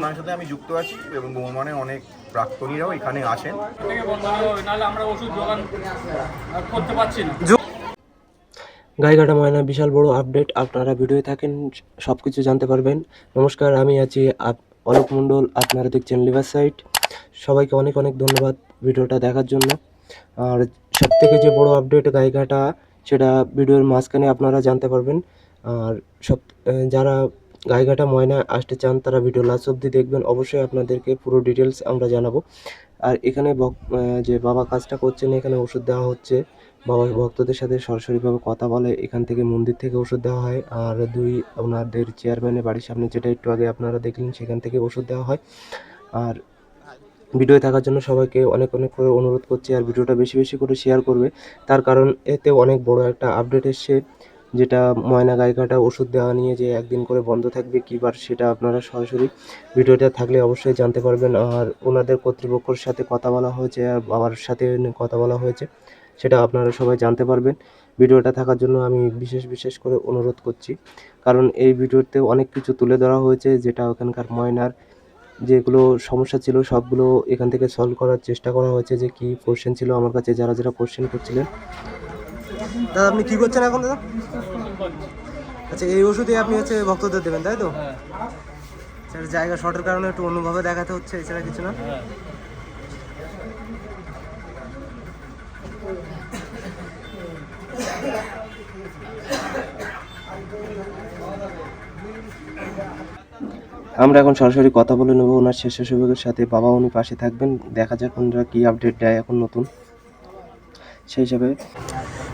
ওনার সাথে আমি যুক্ত আছি এবং বর্ধমানের অনেক প্রাক্তনীরাও এখানে আসেন। থেকে বন্ধ হবে নাহলে আমরা ওষুধ জোগান আহ, করতে পারছি না। গাইঘাটা ময়না বিশাল বড় আপডেট আপনারা ভিডিওতে থাকেন সব কিছু জানতে পারবেন। নমস্কার আমি আছি আপ- অলোক মণ্ডল আপনারা দেখছেন লিভার সাইট সবাইকে অনেক অনেক ধন্যবাদ ভিডিওটা দেখার জন্য। আর সব থেকে যে বড় আপডেট গাইঘাটা সেটা ভিডিওর মাঝখানে আপনারা জানতে পারবেন। আর সব যারা গাইঘাটা, ময়না, আসতে চান তারা ভিডিও লাস্ট অবধি দেখবেন। অবশ্যই আপনাদেরকে পুরো ডিটেলস আমরা জানাব। আর এখানে যে বাবা কাজটা করছেন, এখানে ওষুধ দেওয়া হচ্ছে। বাবা ভক্তদের সাথে সরাসরিভাবে কথা বলে, এখান থেকে মন্দির থেকে ওষুধ দেওয়া হয়। আর দুই ওনাদের চেয়ারম্যানের বাড়ির সামনে, যেটা একটু আগে আপনারা দেখলেন, সেখান থেকে ওষুধ দেওয়া হয়। আর ভিডিও থাকার জন্য সবাইকে অনেক অনেক করে অনুরোধ করছি। আর ভিডিওটা বেশি বেশি করে শেয়ার করবে। তার কারণ এতে অনেক বড় একটা আপডেট এসছে। যেটা ময়না গায়িকাটা ওষুধ দেওয়া নিয়ে যে একদিন করে বন্ধ থাকবে কী বার সেটা আপনারা সরাসরি ভিডিওটা থাকলে অবশ্যই জানতে পারবেন। আর ওনাদের কর্তৃপক্ষর সাথে কথা বলা হয়েছে আর বাবার সাথে কথা বলা হয়েছে, সেটা আপনারা সবাই জানতে পারবেন। ভিডিওটা থাকার জন্য আমি বিশেষ বিশেষ করে অনুরোধ করছি। কারণ এই ভিডিওতে অনেক কিছু তুলে ধরা হয়েছে, যেটা ওখানকার ময়নার যেগুলো সমস্যা ছিল, সবগুলো এখান থেকে সলভ করার চেষ্টা করা হয়েছে যে কি কোশ্চেন ছিল। আমার কাছে যারা যারা কোশ্চেন করছিলেন দাদা, আপনি কি করছেন এখন, দাদা? আচ্ছা এই ওষুধই আপনি হচ্ছে ভক্তদের দেবেন, তাই তো? স্যার, জায়গা শর্টের কারণে একটু অন্যভাবে দেখাতে হচ্ছে, এছাড়া কিছু না? আমরা এখন সরাসরি কথা বলে নেব ওনার স্বেচ্ছাসেবকের সাথে। বাবা, উনি পাশে থাকবেন। দেখা যাক ওনারা কি আপডেট দেয় এখন নতুন। সেই হিসাবে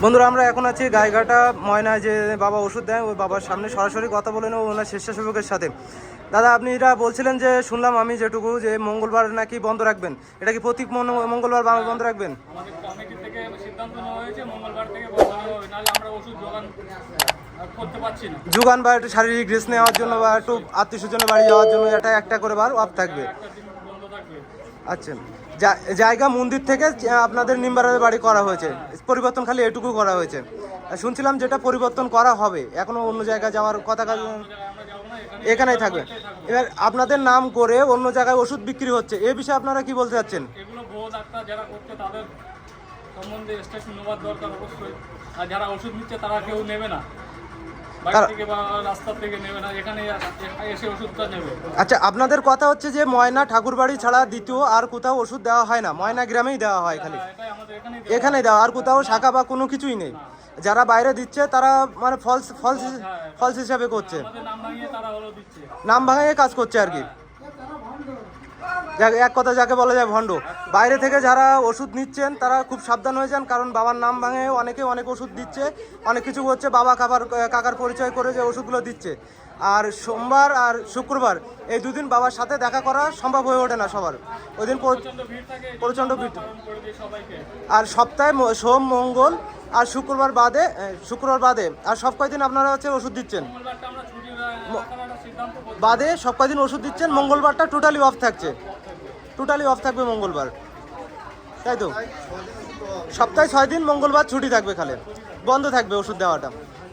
বন্ধুরা আমরা এখন আছি গাইঘাটা ময়নায় যে বাবা ওষুধ দেয় ওই বাবার সামনে সরাসরি কথা বলে নেব ওনার স্বেচ্ছাসেবকের সাথে। দাদা আপনি এটা বলছিলেন যে শুনলাম আমি যেটুকু যে মঙ্গলবার নাকি বন্ধ রাখবেন এটা কি প্রতি মন- মঙ্গলবার বন্ধ রাখবেন? যুগান বা একটু শারীরিক রেস্ট নেওয়ার জন্য বা একটু আত্মীয় স্বজনের বাড়ি যাওয়ার জন্য এটা একটা করে বার অফ থাকবে। আচ্ছা। জায়গা মন্দির থেকে আপনাদের নিম্বারের বাড়ি করা হয়েছে। পরিবর্তন খালি এটুকু করা হয়েছে। শুনছিলাম যেটা পরিবর্তন করা হবে, এখনও অন্য জায়গায় যাওয়ার কথা এখানেই থাকবে। এবার আপনাদের নাম করে অন্য জায়গায় ওষুধ বিক্রি হচ্ছে, এ বিষয়ে আপনারা কি বলতে চাচ্ছেন? যারা ওষুধ নিচ্ছে, তারা কেউ নেবে না। আচ্ছা আপনাদের কথা হচ্ছে যে ময়না ঠাকুরবাড়ি ছাড়া দ্বিতীয় আর কোথাও ওষুধ দেওয়া হয় না। ময়না গ্রামেই দেওয়া হয় খালি এখানে এখানে দেওয়া আর কোথাও শাখা বা কোনো কিছুই নেই। যারা বাইরে দিচ্ছে তারা মানে ফলস ফলস ফলস হিসাবে করছে। নাম ভাঙিয়ে কাজ করছে আর কি। এক কথা যাকে বলা যায় ভণ্ড। বাইরে থেকে যারা ওষুধ নিচ্ছেন, তারা খুব সাবধান হয়ে যান, কারণ বাবার নাম ভাঙে অনেকে অনেক ওষুধ দিচ্ছে, অনেক কিছু হচ্ছে, বাবা খাবার কাকার পরিচয় করে যে ওষুধগুলো দিচ্ছে। আর সোমবার আর শুক্রবার, এই দুদিন বাবার সাথে দেখা করা সম্ভব হয়ে ওঠে না সবার। ওই দিন প্রচণ্ড ভিড় আর সপ্তাহে সোম, মঙ্গল আর শুক্রবার বাদে শুক্রবার বাদে, আর সব কয়দিন আপনারা হচ্ছে ওষুধ দিচ্ছেন? বাদে সব কয়দিন ওষুধ দিচ্ছেন, মঙ্গলবারটা টোটালি অফ থাকছে। টোটালি অফ থাকবে মঙ্গলবার। তাই তো? সপ্তাহে ছয় দিন মঙ্গলবার ছুটি থাকবে খালে বন্ধ থাকবে ওষুধ দেওয়াটা।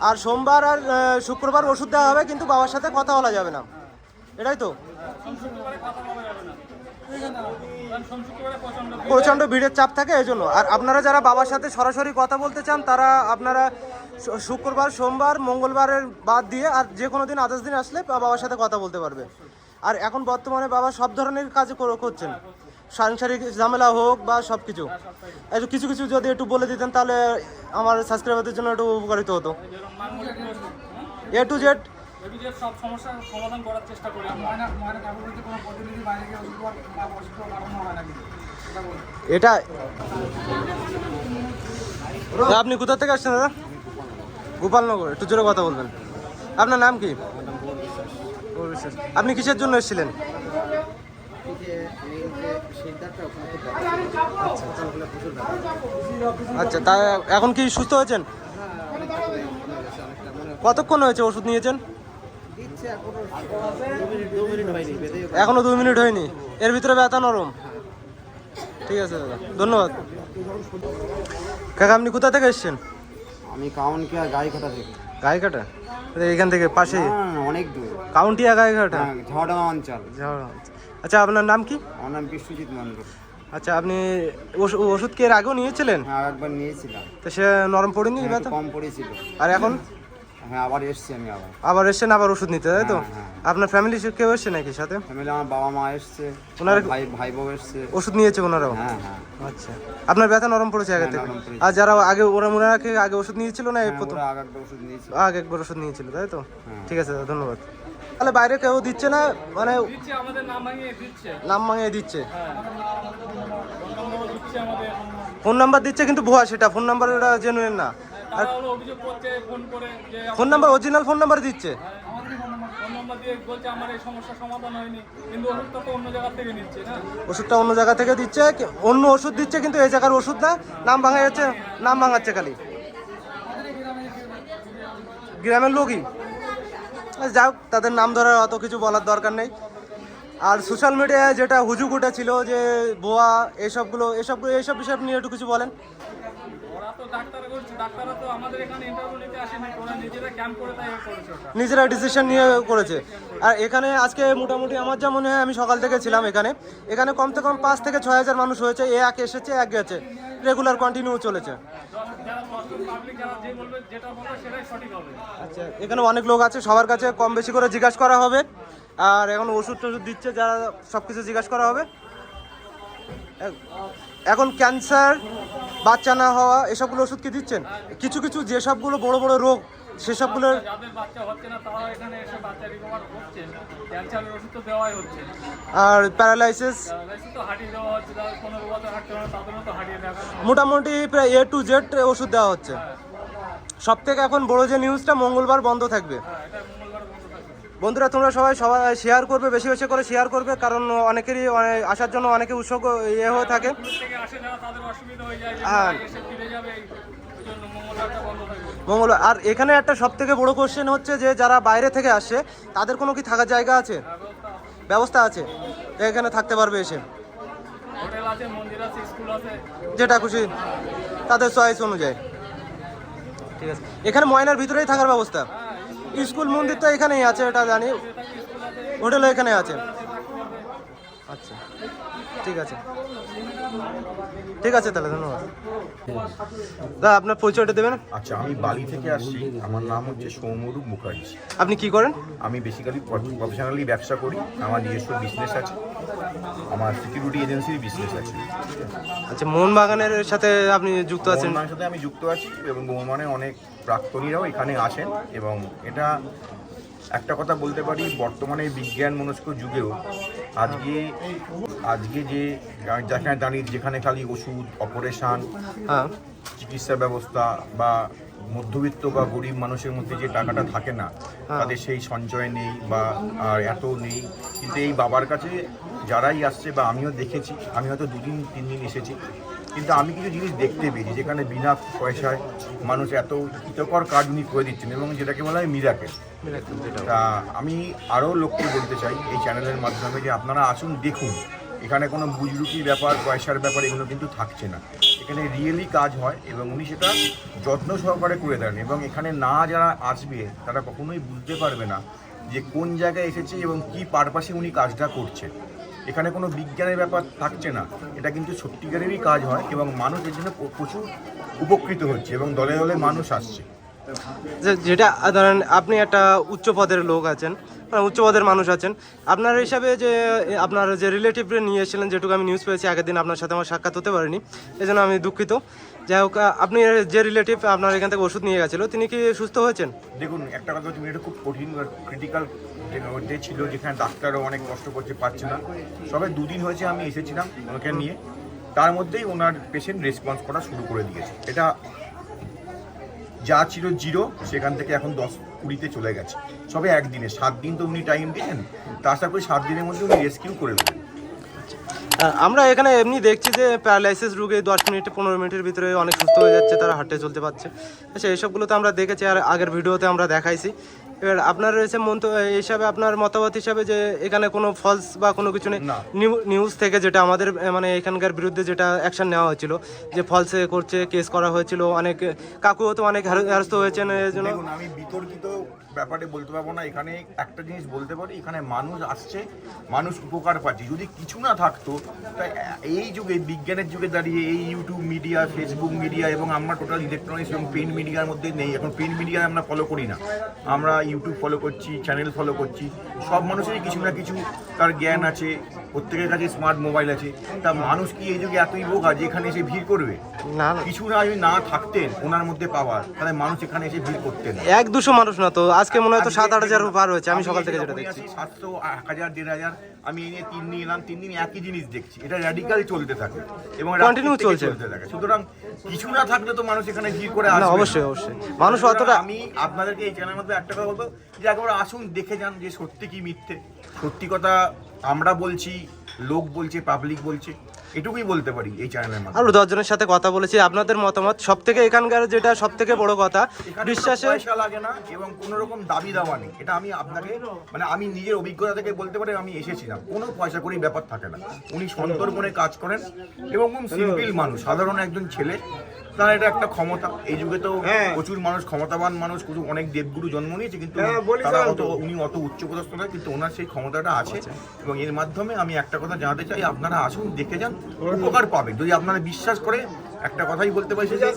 আর সোমবার আর শুক্রবার ওষুধ দেওয়া হবে, কিন্তু বাবার সাথে কথা বলা যাবে না। এটাই তো? প্রচণ্ড ভিড়ের চাপ থাকে এই জন্য আর আপনারা যারা বাবার সাথে সরাসরি কথা বলতে চান, তারা আপনারা শুক্রবার, সোমবার, মঙ্গলবারের বাদ দিয়ে আর যে কোনো দিন আদার্স দিন আসলে বাবার সাথে কথা বলতে পারবে। আর এখন বর্তমানে বাবা সব ধরনের কাজ করছেন। সাংসারিক ঝামেলা হোক বা সব কিছু। কিছু কিছু যদি একটু বলে দিতেন তাহলে আমার সাবস্ক্রাইবারদের জন্য একটু উপকারিত হতো। A to Z. এটা। আপনি কোথা থেকে আসছেন দাদা? গোপালনগর। একটু জোরে কথা বলবেন। আপনার নাম কি? আপনি কিসের জন্য এসেছিলেন? আচ্ছা তা এখন কি সুস্থ হয়েছেন? কতক্ষণ হয়েছে ওষুধ নিয়েছেন? এখনও দু মিনিট হয়নি। এর ভিতরে ব্যথা নরম। ঠিক আছে, দাদা। ধন্যবাদ। কাকা, আপনি কোথা থেকে এসেছেন? আমি কাউনকে গাড়ি কথা থেকে। গায়েঘাটা এখান থেকে পাশে হ্যাঁ, অনেক দূর। কাউন্টিয়া গায়েঘাটা ঝড়া অঞ্চল। ঝড়া আচ্ছা আপনার নাম কি? আমার নাম বিশ্বজিৎ মন্ডল আচ্ছা আপনি ওষ- ওষুধ কি এর আগেও নিয়েছিলেন? হ্যাঁ একবার নিয়েছিলাম। তো সে নরম পড়েনি হ্যাঁ, কম পড়েছিল। আর এখন? হ্যাঁ আবার এসছি আমি আবার। আবার এসছেন আবার ওষুধ নিতে তাই তো? হ্যাঁ, হ্যাঁ। আপনার ফ্যামিলি কেউ এসছে নাকি সাথে? ফ্যামিলি আমার বাবা মা এসছে ওনার- ভাই ভাই বউ এসছে। ওষুধ নিয়েছে ওনারাও? হ্যাঁ হ্যাঁ। আচ্ছা। আপনার ব্যথা নরম পড়েছে আগে থেকে? আর যারা আগে ওরা ওনারা কি আগে ওষুধ নিয়েছিল না প্রথম? আগে একটা ওষুধ নিয়েছিল। আগে একবার ওষুধ নিয়েছিল তাই তো। ঠিক আছে দাদা ধন্যবাদ। তাহলে বাইরে কেউ দিচ্ছে না? মানে নাম ভাঙিয়ে দিচ্ছে। নাম ভাঙিয়ে দিচ্ছে? হ্যাঁ। ফোন নম্বরও দিচ্ছে আমাদের। ফোন নাম্বার দিচ্ছে কিন্তু ভুয়া সেটা ফোন নাম্বার ওটা জেনুইন না। ফোন করে যে phone number original phone number দিচ্ছে? ওষুধটা অন্য জায়গা থেকে দিচ্ছে অন্য ওষুধ দিচ্ছে কিন্তু এই জায়গার ওষুধ না নাম ভাঙা যাচ্ছে নাম ভাঙাচ্ছে খালি। গ্রামের লোকই। আচ্ছা, যাক তাদের নাম ধরার অত কিছু বলার দরকার নেই। আর সোশ্যাল মিডিয়ায় যেটা হুজুক উঠেছিল যে বোয়া এসবগুলো এসবগুলো এইসব বিষয় নিয়ে একটু কিছু বলেন। ওরা করছে ডাক্তাররা তো আমাদের এখানে ইন্টারভিউ নিতে আসেনি ওরা নিজেরা ক্যাম্প করে তাই করেছে নিজেরা ডিসিশন নিয়ে করেছে। আর এখানে আজকে মোটামুটি আমার যা মনে হয় আমি সকাল থেকে ছিলাম এখানে। এখানে কমসে কম পাঁচ থেকে ছয় হাজার মানুষ হয়েছে এ এক এসেছে এক গেছে। রেগুলার কন্টিনিউ চলেছে। আচ্ছা এখানে অনেক লোক আছে সবার কাছে কম বেশি করে জিজ্ঞাসা করা হবে। আর এখন ওষুধ টষুধ দিচ্ছে যারা সব কিছু জিজ্ঞাসা করা হবে। এখন ক্যান্সার বাচ্চা না হওয়া এসবগুলো ওষুধ কি দিচ্ছেন? কিছু কিছু যেসবগুলো বড় বড় রোগ সেসবগুলোর আর প্যারালাইসিস হয়। মোটামুটি প্রায় এ টু জেড ওষুধ দেওয়া হচ্ছে। সব থেকে এখন বড় যে নিউজটা মঙ্গলবার বন্ধ থাকবে হ্যাঁ এটা মঙ্গলবার বন্ধ থাকবে বন্ধুরা তোমরা সবাই সবাই শেয়ার করবে বেশি বেশি করে শেয়ার করবে কারণ অনেকেরই অনেক আসার জন্য অনেকে উৎসব ইয়ে হয়ে থাকে। হয়ে হ্যাঁ। মঙ্গল আর এখানে একটা সব থেকে বড় কোশ্চেন হচ্ছে যে যারা বাইরে থেকে আসে তাদের কোনো কি থাকার জায়গা আছে? ব্যবস্থা আছে এখানে থাকতে পারবে এসে। যেটা খুশি তাদের চয়েস অনুযায়ী। ঠিক আছে। এখানে ময়নার ভিতরেই থাকার ব্যবস্থা? স্কুল মন্দির তো এখানেই আছে এটা জানি। হোটেলও এখানে আছে। আচ্ছা ঠিক আছে। ঠিক আছে তাহলে ধন্যবাদ। দাদা আপনার পরিচয়টা দেবেন? আচ্ছা আমি বালি থেকে আসছি। আমার নাম হচ্ছে সৌমরূপ মুখার্জি। আপনি কি করেন? আমি বেসিক্যালি প্রফেশনালি ব্যবসা করি। আমার নিজস্ব বিজনেস আছে। আমার সিকিউরিটি এজেন্সির বিজনেস আছে। আচ্ছা মোহনবাগানের সাথে আপনি যুক্ত আছেন? মোহনবাগানের সাথে আমি যুক্ত আছি এবং মোহনবাগানে অনেক প্রাক্তনীরাও এখানে আসেন এবং এটা একটা কথা বলতে পারি বর্তমানে বিজ্ঞান মনস্ক যুগেও আজকে আজকে যে যেখানে দাঁড়িয়ে যেখানে খালি ওষুধ অপারেশন হ্যাঁ। চিকিৎসা ব্যবস্থা বা মধ্যবিত্ত বা গরিব মানুষের মধ্যে যে টাকাটা থাকে না তাদের সেই সঞ্চয় নেই বা আর এত নেই। কিন্তু এই বাবার কাছে যারাই আসছে বা আমিও দেখেছি আমি হয়তো দুদিন তিন দিন এসেছি কিন্তু আমি কিছু জিনিস দেখতে পেয়েছি যেখানে বিনা পয়সায় মানুষ এত হিতকর কাজ উনি করে দিচ্ছেন এবং যেটাকে বলা হয় মিরাকেল তা আমি আরও লোককে বলতে চাই এই চ্যানেলের মাধ্যমে যে আপনারা আসুন দেখুন। এখানে কোনো বুজরুকি ব্যাপার পয়সার ব্যাপার এগুলো কিন্তু থাকছে না। এখানে রিয়েলি কাজ হয় এবং উনি সেটা যত্ন সহকারে করে দেন এবং এখানে না যারা আসবে তারা কখনোই বুঝতে পারবে না যে কোন জায়গায় এসেছে এবং কি পারপাসে উনি কাজটা করছে এখানে কোনো বিজ্ঞানের ব্যাপার থাকছে না। এটা কিন্তু সত্যিকারেরই কাজ হয় এবং মানুষ এর জন্য প্রচুর উপকৃত হচ্ছে এবং দলে দলে মানুষ আসছে। যেটা ধরেন আপনি একটা উচ্চ পদের লোক আছেন মানে উচ্চ পদের মানুষ আছেন, আপনার হিসাবে যে আপনার যে রিলেটিভ নিয়ে এসেছিলেন যেটুকু আমি নিউজ পেয়েছি, আগের দিন আপনার সাথে আমার সাক্ষাৎ হতে পারেনি এই জন্য আমি দুঃখিত। যাই হোক আপনি যে রিলেটিভ আপনার এখান থেকে ওষুধ নিয়ে গেছিল, তিনি কি সুস্থ হয়েছেন? দেখুন, একটা কথা তুমি এটা খুব কঠিন ক্রিটিক্যাল ডে ছিল, যেখানে ডাক্তারও অনেক কষ্ট করছে, পাচ্ছে না। সবে দুদিন হয়েছে আমি এসেছিলাম ওনাকে নিয়ে। তার মধ্যেই ওনার পেশেন্ট রেসপন্স করা শুরু করে দিয়েছে। এটা যা ছিল জিরো, সেখান থেকে এখন দশ কুড়িতে চলে গেছে। সবে একদিনে, সাত দিন তো উনি টাইম দিয়েছেন তা আশা করি সাত দিনের মধ্যে উনি রেস্কিউ করে নেবেন আমরা এখানে এমনি দেখছি যে প্যারালাইসিস রোগে দশ মিনিট, পনেরো মিনিটের ভিতরে অনেক সুস্থ হয়ে যাচ্ছে, তারা হাঁটতে চলতে পারছে। আচ্ছা এইসবগুলো তো আমরা দেখেছি, আর আগের ভিডিওতে আমরা দেখাইছি। এবার আপনার রয়েছে মন্ত হিসাবে আপনার মতামত হিসাবে যে এখানে কোনো ফলস বা কোনো কিছু নেই। নিউ- নিউজ থেকে যেটা আমাদের মানে এখানকার বিরুদ্ধে যেটা অ্যাকশন নেওয়া হয়েছিল যে ফলসে করছে কেস করা হয়েছিল অনেক কাকুও তো অনেক হ্যারস্ত হয়েছেন এই জন্য আমি বিতর্কিত ব্যাপারে বলতে পারব না। এখানে একটা জিনিস বলতে পারি, এখানে মানুষ আসছে, মানুষ উপকার পাচ্ছে। যদি কিছু না থাকতো, তাই এই যুগে, বিজ্ঞানের যুগে দাঁড়িয়ে এই ইউটিউব মিডিয়া ফেসবুক মিডিয়া এবং আমরা টোটাল ইলেকট্রনিক্স এবং প্রিন্ট মিডিয়ার মধ্যে নেই। এখন প্রিন্ট মিডিয়া আমরা ফলো করি না। আমরা ইউটিউব ফলো করছি চ্যানেল ফলো করছি। সব মানুষেরই কিছু না কিছু তার জ্ঞান আছে। প্রত্যেকের কাছে স্মার্ট মোবাইল আছে। তা মানুষ কি এই যুগে এতই বোকা যে এখানে এসে ভিড় করবে? না না। কিছু না যদি না থাকতেন ওনার মধ্যে পাওয়ার তাহলে মানুষ এখানে এসে ভিড় করতেন না। এক দুশো মানুষ না তো আজকে মনে হয় তো সাত আট হাজার পার হয়েছে আমি সকাল থেকে যেটা দেখছি। সাতশো এক হাজার দেড় হাজার আমি এই নিয়ে তিন দিন এলাম তিন দিন একই জিনিস দেখছি। এটা র্যাডিক্যাল চলতে থাকে এবং কন্টিনিউ Continue থেকে চলছে। চলতে থাকে। সুতরাং কিছু না থাকলে তো মানুষ এখানে ভিড় করে না আসবে অবশ্যই অবশ্যই। মানুষ অতটা আমি আপনাদেরকে এই চ্যানেলের মধ্যে একটা কথা বলব যে একবার আসুন দেখে যান যে সত্যি কি মিথ্যে। সত্যি কথা আমরা বলছি লোক বলছে পাবলিক বলছে। এটুকুই বলতে পারি এই চ্যানেলের মাধ্যমে। আরও দশজনের সাথে কথা বলেছি আপনাদের মতামত সব থেকে এখানকার যেটা সব থেকে বড় কথা বিশ্বাসে পয়সা লাগে না এবং কোনো রকম দাবি দাওয়া নেই। এটা আমি আপনাকে মানে আমি নিজের অভিজ্ঞতা থেকে বলতে পারি আমি এসেছিলাম। কোনো পয়সা করি ব্যাপার থাকে না। উনি সন্তর্পণে কাজ করেন এবং সিম্পল মানুষ সাধারণ একজন ছেলে। তার এটা একটা ক্ষমতা। এই যুগে তো প্রচুর মানুষ ক্ষমতাবান মানুষ প্রচুর অনেক দেবগুরু জন্ম নিয়েছে কিন্তু তারা অত উনি অত উচ্চপদস্থ নয় কিন্তু ওনার সেই ক্ষমতাটা আছে। এবং এর মাধ্যমে আমি একটা কথা জানাতে চাই আপনারা আসুন দেখে যান উপকার পাবেন। যদি আপনারা বিশ্বাস করে একটা কথাই বলতে পারি যে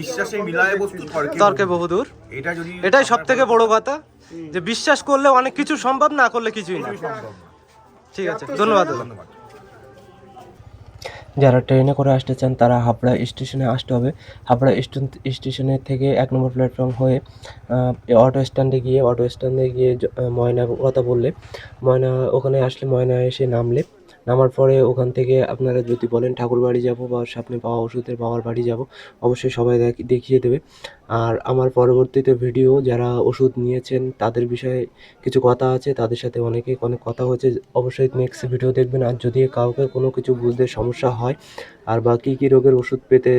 বিশ্বাসে মিলায় বস্তু তর্কে বহুদূর। এটা যদি এটাই সব থেকে বড় কথা যে বিশ্বাস করলে অনেক কিছু সম্ভব না করলে কিছুই না। সম্ভব ঠিক আছে ধন্যবাদ ধন্যবাদ। যারা ট্রেনে করে আসতে চান, তারা হাবড়া স্টেশনে আসতে হবে। হাবড়া স্টেশন স্টেশনের থেকে এক নম্বর প্ল্যাটফর্ম হয়ে অটো স্ট্যান্ডে গিয়ে অটো স্ট্যান্ডে গিয়ে ময়না ময়নার কথা বললে। ময়না ওখানে আসলে ময়না এসে নামলে। নামার পরে ওখান থেকে আপনারা যদি বলেন ঠাকুর বাড়ি যাব বা সামনে পাওয়া ওষুধের বাবার বাড়ি যাব, অবশ্যই সবাই দেখ- দেখিয়ে দেবে। আর আমার পরবর্তীতে ভিডিও যারা ওষুধ নিয়েছেন, তাদের বিষয়ে কিছু কথা আছে, তাদের সাথে অনেকে, অনেক কথা হয়েছে। অবশ্যই নেক্সট ভিডিও দেখবেন। আর যদি কাউকে কোনো কিছু বুঝতে সমস্যা হয় আর বা কী কী রোগের ওষুধ পেতে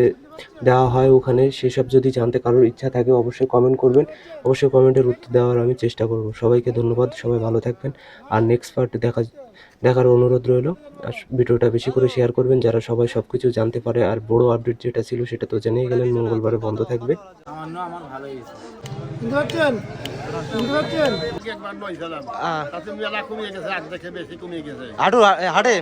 দেওয়া হয় ওখানে, সেসব যদি জানতে কারোর ইচ্ছা থাকে অবশ্যই কমেন্ট করবেন। অবশ্যই কমেন্টের উত্তর দেওয়ার আমি চেষ্টা করব। সবাইকে ধন্যবাদ, সবাই ভালো থাকবেন। আর নেক্সট পার্ট দেখা, দেখার অনুরোধ রইল, আর ভিডিওটা বেশি করে শেয়ার করবেন। যারা সবাই সব কিছু জানতে পারে, আর বড় আপডেট যেটা ছিল সেটা তো জেনেই গেলেন। মঙ্গলবারে বন্ধ থাকবে। পাচ্ছেন শুনতে পাচ্ছেন হাটে?